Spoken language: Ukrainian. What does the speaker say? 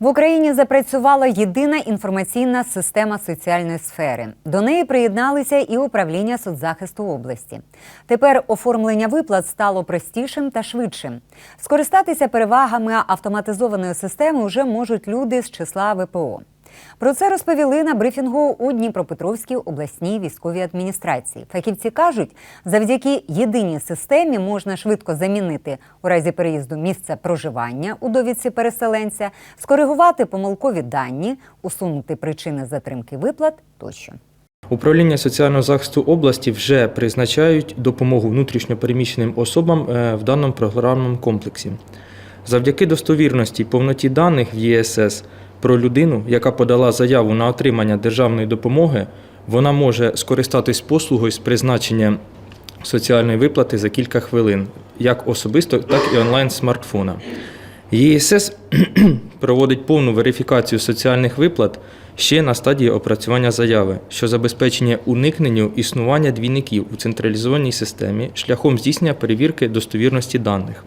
В Україні запрацювала єдина інформаційна система соціальної сфери. До неї приєдналися і управління соцзахисту області. Тепер оформлення виплат стало простішим та швидшим. Скористатися перевагами автоматизованої системи вже можуть люди з числа ВПО. Про це розповіли на брифінгу у Дніпропетровській обласній військовій адміністрації. Фахівці кажуть, завдяки єдиній системі можна швидко замінити у разі переїзду місце проживання у довідці переселенця, скоригувати помилкові дані, усунути причини затримки виплат тощо. Управління соціального захисту області вже призначають допомогу внутрішньопереміщеним особам е, в даному програмному комплексі. Завдяки достовірності й повноті даних в ЄСС про людину, яка подала заяву на отримання державної допомоги, вона може скористатись послугою з призначення соціальної виплати за кілька хвилин, як особисто, так і онлайн смартфона. ЄСС проводить повну верифікацію соціальних виплат ще на стадії опрацювання заяви, що забезпечення уникненню існування двійників у централізованій системі шляхом здійснення перевірки достовірності даних.